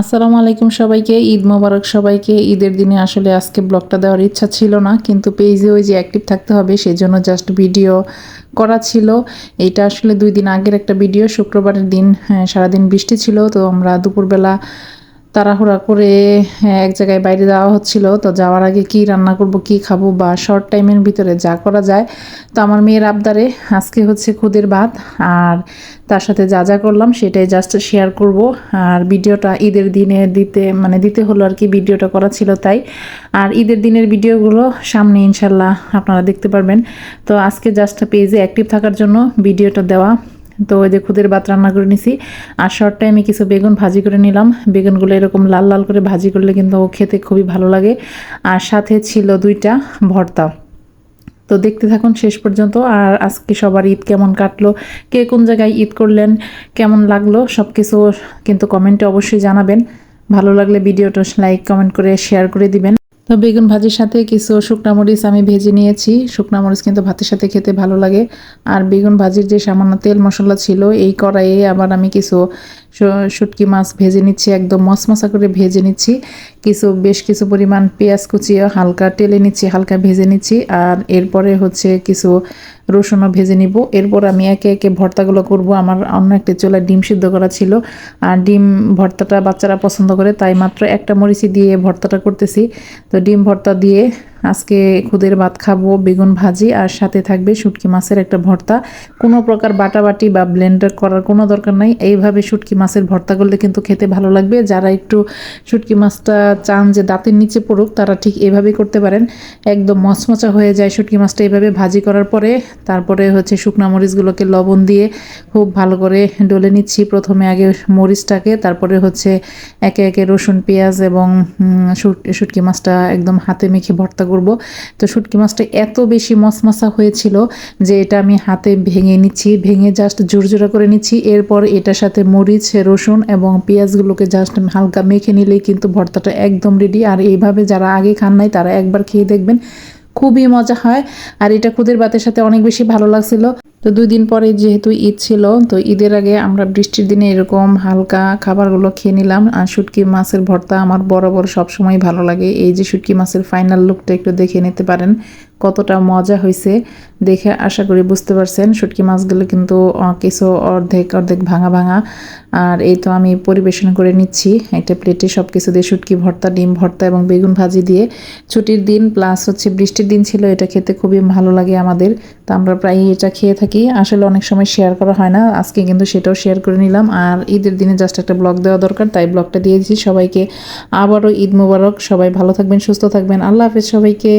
আসসালামু আলাইকুম সবাইকে ঈদ মোবারক সবাইকে। ঈদের দিনে আসলে আজকে ব্লগটা দেওয়ার ইচ্ছা ছিল না কিন্তু পেজে ওই যে অ্যাক্টিভ থাকতে হবে সেই জন্য জাস্ট ভিডিও করা ছিল। এটা আসলে দুই দিন আগের একটা ভিডিও শুক্রবারের দিন হ্যাঁ, সারাদিন বৃষ্টি ছিল তো আমরা দুপুরবেলা তাড়াহুড়া করে হ্যাঁ, এক জায়গায় বাইরে যাওয়া হচ্ছিল। তো যাওয়ার আগে কি রান্না করব কি খাব বা শর্ট টাইমের ভিতরে যা করা যায়। তো আমার মেয়ের আবদারে আজকে হচ্ছে খুদের ভাত আর তার সাথে যা যা করলাম সেটাই জাস্ট শেয়ার করব। আর ভিডিওটা ঈদের দিনে দিতে মানে দিতে হলো আর কি ভিডিওটা করা ছিল তাই। আর ঈদের দিনের ভিডিওগুলো সামনে ইনশাল্লাহ আপনারা দেখতে পারবেন। তো আজকে জাস্ট পেজে অ্যাক্টিভ থাকার জন্য ভিডিওটা দেওয়া তো ওই যে খুদের ভাত রান্না করে নিছি। আর শর্ট টাইমে কিছু বেগুন ভাজি করে নিলাম। বেগুনগুলো এরকম লাল লাল করে ভাজি করলে কিন্তু ও খেতে খুবই ভালো লাগে। আর সাথে ছিল দুইটা ভর্তা। তো দেখতে থাকুন শেষ পর্যন্ত। আর আজকে সবার ঈদ কেমন কাটলো? কে কোন জায়গায় ঈদ করলেন? কেমন লাগল? সব কিছু কিন্তু কমেন্টে অবশ্যই জানাবেন। ভালো লাগলে ভিডিওটা লাইক, কমেন্ট করে শেয়ার করে দিবেন। তো বেগুন ভাজির সাথে কিছু শুকনা মরিচ আমি ভেজে নিয়েছি। শুকনা মরিচ কিন্তু ভাতের সাথে খেতে ভালো লাগে। আর বেগুন ভাজির যে সামান্য তেল মশলা ছিল, এই কড়াইয়ে আবার আমি কিছু শুটকি মাছ ভেজে নিচ্ছি, একদম মশমশা করে ভেজে নিচ্ছি। কিছু, বেশ কিছু পরিমাণ পেঁয়াজ কুচিয়ে হালকা টেলে নিচ্ছি, হালকা ভেজে নিচ্ছি। আর এরপরে হচ্ছে কিছু রসুনও ভেজে নিব। এরপর আমি একে একে ভর্তাগুলো করব। আমার অন্য একটি চুলায় ডিম সিদ্ধ করা ছিল। আর ডিম ভর্তাটা বাচ্চারা পছন্দ করে, তাই মাত্র একটা মরিচি দিয়ে ভর্তাটা করতেছি। তো ডিম ভর্তা দিয়ে আজকে খুদের ভাত খাব, বেগুন ভাজি, আর সাথে থাকবে শুটকি মাছের একটা ভর্তা। কোনো প্রকার বাটাবাটি বা ব্লেন্ডার করার কোনো দরকার নাই। এইভাবে শুটকি মাছের ভর্তা করলে কিন্তু খেতে ভালো লাগবে। যারা একটু শুটকি মাছটা চান যে দাঁতের নিচে পড়ুক, তারা ঠিক এভাবেই করতে পারেন। একদম মচমচা হয়ে যায় শুটকি মাছটা এইভাবে ভাজি করার পরে। তারপরে হচ্ছে শুকনা মরিচগুলোকে লবণ দিয়ে খুব ভালো করে ডলে নিচ্ছি। প্রথমে আগে মরিচটাকে, তারপরে হচ্ছে একে একে রসুন, পেঁয়াজ এবং শুটকি মাছটা একদম হাতে মেখে ভর্তা করব। তো শুটকি মাছটা এত বেশি মশমশা হয়েছিল যে এটা আমি হাতে ভেঙে নিচ্ছি, ভেঙে জাস্ট জোরজোড়া করে নিচ্ছি। এরপর এটার সাথে মরিচ, রসুন এবং পেঁয়াজগুলোকে জাস্ট হালকা মেখে নিলেই কিন্তু ভর্তাটা একদম রেডি আর এইভাবে যারা আগে খান নাই, তারা একবার খেয়ে দেখবেন। খুবই মজা হয়। আর এটা খুদের ভাতের সাথে অনেক বেশি ভালো লাগছিল। তো দুই দিন পরে যেহেতু ঈদ ছিল, তো ঈদের আগে আমরা বৃষ্টির দিনে এরকম হালকা খাবারগুলো খেয়ে নিলাম। আর শুটকি মাছের ভর্তা আমার বরাবর সবসময় ভালো লাগে। এই যে শুটকি মাছের ফাইনাল লুকটা একটু দেখে নিতে পারেন। কতটা মজা হয়েছে দেখে আশা করি বুঝতে পারছেন। শুটকি মাছগুলো কিন্তু কিছু অর্ধেক অর্ধেক ভাঙা ভাঙা। আর এই তো আমি পরিবেশন করে নিচ্ছি। একটা প্লেটে সব কিছু দিয়ে শুটকি ভর্তা, ডিম ভর্তা এবং বেগুন ভাজি দিয়ে। ছুটির দিন প্লাস হচ্ছে বৃষ্টির দিন ছিল, এটা খেতে খুবই ভালো লাগে আমাদের। তো আমরা প্রায় এটা খেয়ে থাকি। আসলে অনেক সময় শেয়ার করা হয় না, আজকে কিন্তু সেটাও শেয়ার করে নিলাম। আর ঈদের দিনে জাস্ট একটা ব্লগ দেওয়া দরকার, তাই ব্লগটা দিয়েছি। সবাইকে আবারও ঈদ মুবারক। সবাই ভালো থাকবেন, সুস্থ থাকবেন। আল্লাহ হাফেজ সবাইকে।